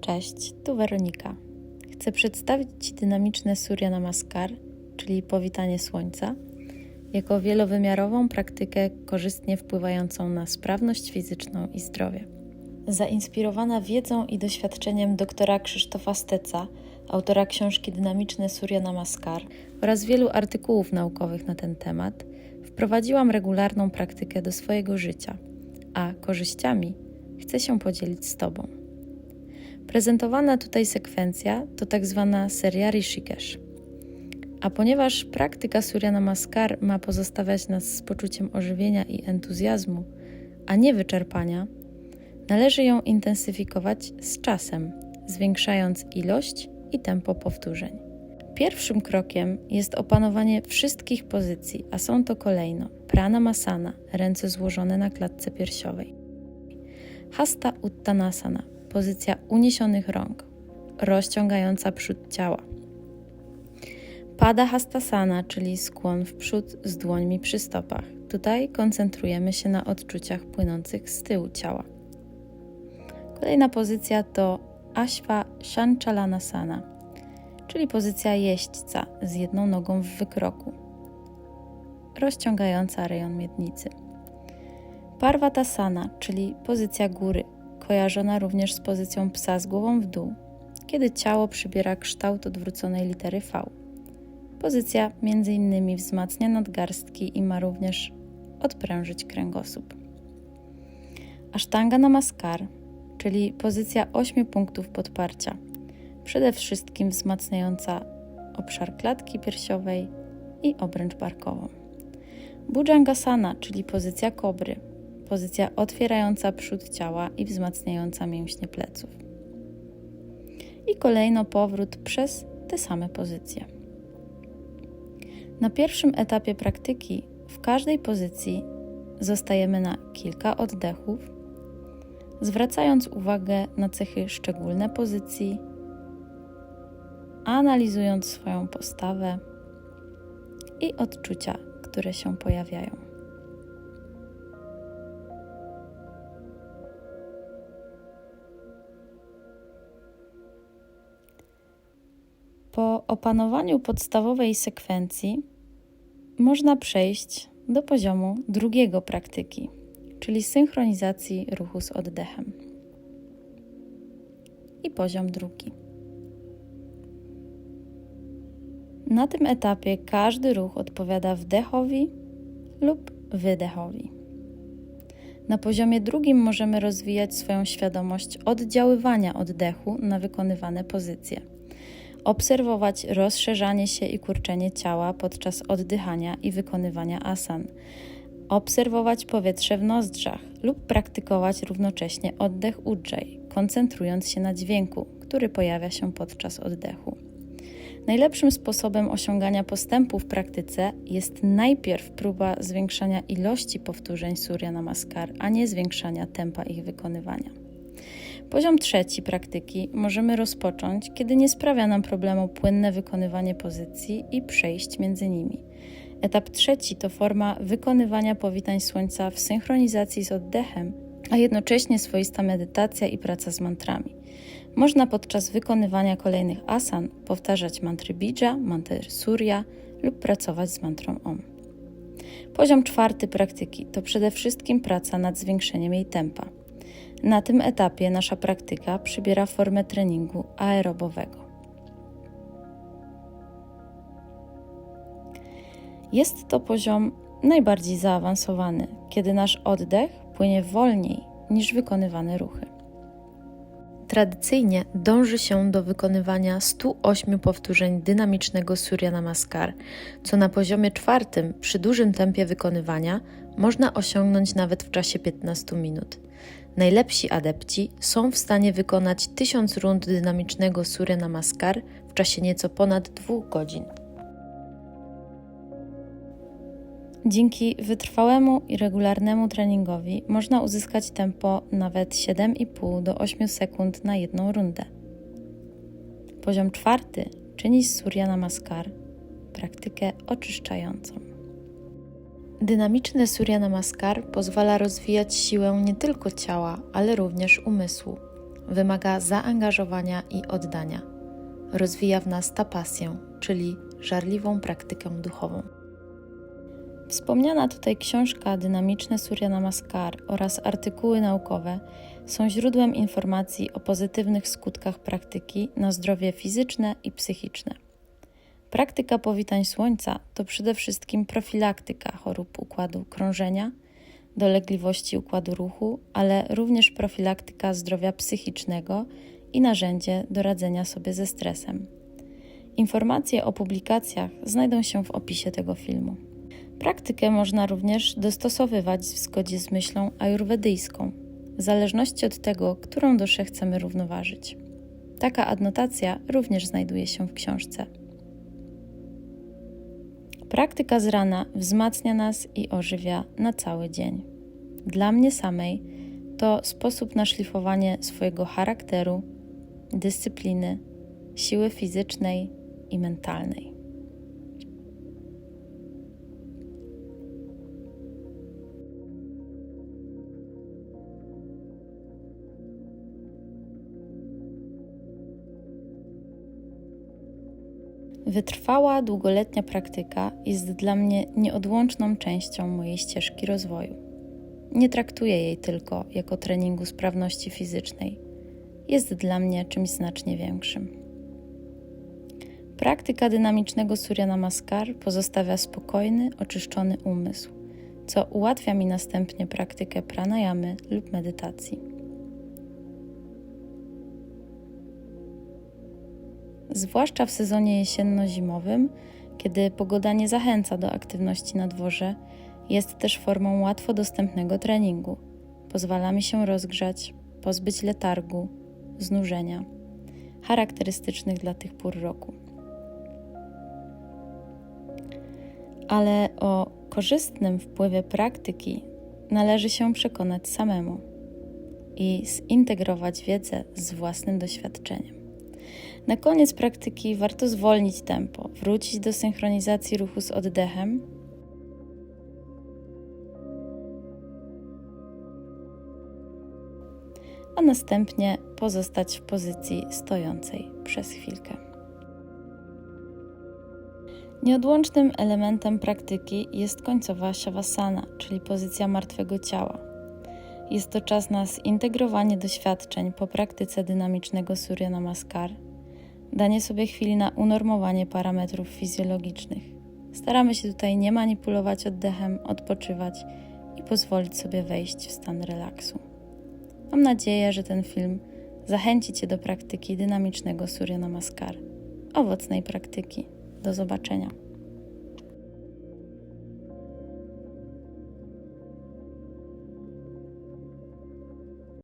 Cześć, tu Weronika. Chcę przedstawić Ci dynamiczne Surya Namaskar, czyli powitanie słońca, jako wielowymiarową praktykę korzystnie wpływającą na sprawność fizyczną i zdrowie. Zainspirowana wiedzą i doświadczeniem doktora Krzysztofa Steca, autora książki Dynamiczne Surya Namaskar oraz wielu artykułów naukowych na ten temat, wprowadziłam regularną praktykę do swojego życia, a korzyściami chcę się podzielić z Tobą. Prezentowana tutaj sekwencja to tak zwana seria Rishikesh. A ponieważ praktyka Surya Namaskar ma pozostawiać nas z poczuciem ożywienia i entuzjazmu, a nie wyczerpania, należy ją intensyfikować z czasem, zwiększając ilość i tempo powtórzeń. Pierwszym krokiem jest opanowanie wszystkich pozycji, a są to kolejno Pranamasana, ręce złożone na klatce piersiowej, Hasta Uttanasana, pozycja uniesionych rąk, rozciągająca przód ciała. Pada Hastasana, czyli skłon w przód z dłońmi przy stopach. Tutaj koncentrujemy się na odczuciach płynących z tyłu ciała. Kolejna pozycja to Ashwa Shanchalanasana, czyli pozycja jeźdźca z jedną nogą w wykroku, rozciągająca rejon miednicy. Parvatasana, czyli pozycja góry, kojarzona również z pozycją psa z głową w dół, kiedy ciało przybiera kształt odwróconej litery V. Pozycja innymi wzmacnia nadgarstki i ma również odprężyć kręgosłup. Ashtanga Namaskar, czyli pozycja ośmiu punktów podparcia, przede wszystkim wzmacniająca obszar klatki piersiowej i obręcz barkową. Bhujangasana, czyli pozycja kobry, pozycja otwierająca przód ciała i wzmacniająca mięśnie pleców. I kolejno powrót przez te same pozycje. Na pierwszym etapie praktyki w każdej pozycji zostajemy na kilka oddechów, zwracając uwagę na cechy szczególne pozycji, analizując swoją postawę i odczucia, które się pojawiają. Po opanowaniu podstawowej sekwencji można przejść do poziomu drugiego praktyki, czyli synchronizacji ruchu z oddechem. I poziom drugi. Na tym etapie każdy ruch odpowiada wdechowi lub wydechowi. Na poziomie drugim możemy rozwijać swoją świadomość oddziaływania oddechu na wykonywane pozycje obserwować rozszerzanie się i kurczenie ciała podczas oddychania i wykonywania asan, obserwować powietrze w nozdrzach lub praktykować równocześnie oddech ujjayi, koncentrując się na dźwięku, który pojawia się podczas oddechu. Najlepszym sposobem osiągania postępu w praktyce jest najpierw próba zwiększania ilości powtórzeń Surya Namaskar, a nie zwiększania tempa ich wykonywania. Poziom trzeci praktyki możemy rozpocząć, kiedy nie sprawia nam problemu płynne wykonywanie pozycji i przejść między nimi. Etap trzeci to forma wykonywania powitań słońca w synchronizacji z oddechem, a jednocześnie swoista medytacja i praca z mantrami. Można podczas wykonywania kolejnych asan powtarzać mantry bija, mantry surya lub pracować z mantrą om. Poziom czwarty praktyki to przede wszystkim praca nad zwiększeniem jej tempa. Na tym etapie nasza praktyka przybiera formę treningu aerobowego. Jest to poziom najbardziej zaawansowany, kiedy nasz oddech płynie wolniej niż wykonywane ruchy. Tradycyjnie dąży się do wykonywania 108 powtórzeń dynamicznego Surya Namaskar, co na poziomie czwartym przy dużym tempie wykonywania można osiągnąć nawet w czasie 15 minut. Najlepsi adepci są w stanie wykonać 1000 rund dynamicznego Surya Namaskar w czasie nieco ponad 2 godzin. Dzięki wytrwałemu i regularnemu treningowi można uzyskać tempo nawet 7,5 do 8 sekund na jedną rundę. Poziom czwarty czyni z Surya Namaskar praktykę oczyszczającą. Dynamiczne Surya Namaskar pozwala rozwijać siłę nie tylko ciała, ale również umysłu. wymaga zaangażowania i oddania. Rozwija w nas ta pasję, czyli żarliwą praktykę duchową. Wspomniana tutaj książka Dynamiczne Surya Namaskar oraz artykuły naukowe są źródłem informacji o pozytywnych skutkach praktyki na zdrowie fizyczne i psychiczne. Praktyka powitań słońca to przede wszystkim profilaktyka chorób układu krążenia, dolegliwości układu ruchu, ale również profilaktyka zdrowia psychicznego i narzędzie do radzenia sobie ze stresem. Informacje o publikacjach znajdą się w opisie tego filmu. Praktykę można również dostosowywać w zgodzie z myślą ajurwedyjską, w zależności od tego, którą duszę chcemy równoważyć. Taka adnotacja również znajduje się w książce. Praktyka z rana wzmacnia nas i ożywia na cały dzień. Dla mnie samej to sposób na szlifowanie swojego charakteru, dyscypliny, siły fizycznej i mentalnej. Wytrwała, długoletnia praktyka jest dla mnie nieodłączną częścią mojej ścieżki rozwoju. Nie traktuję jej tylko jako treningu sprawności fizycznej. Jest dla mnie czymś znacznie większym. Praktyka dynamicznego Surya Namaskar pozostawia spokojny, oczyszczony umysł, co ułatwia mi następnie praktykę pranayamy lub medytacji. Zwłaszcza w sezonie jesienno-zimowym, kiedy pogoda nie zachęca do aktywności na dworze, jest też formą łatwo dostępnego treningu. Pozwala mi się rozgrzać, pozbyć letargu, znużenia, charakterystycznych dla tych pór roku. Ale o korzystnym wpływie praktyki należy się przekonać samemu i zintegrować wiedzę z własnym doświadczeniem. Na koniec praktyki warto zwolnić tempo, wrócić do synchronizacji ruchu z oddechem. A następnie pozostać w pozycji stojącej przez chwilkę. Nieodłącznym elementem praktyki jest końcowa shavasana, czyli pozycja martwego ciała. Jest to czas na zintegrowanie doświadczeń po praktyce dynamicznego Surya Namaskar – danie sobie chwili na unormowanie parametrów fizjologicznych. Staramy się tutaj nie manipulować oddechem, odpoczywać i pozwolić sobie wejść w stan relaksu. Mam nadzieję, że ten film zachęci Cię do praktyki dynamicznego Surya Namaskar. Owocnej praktyki. Do zobaczenia.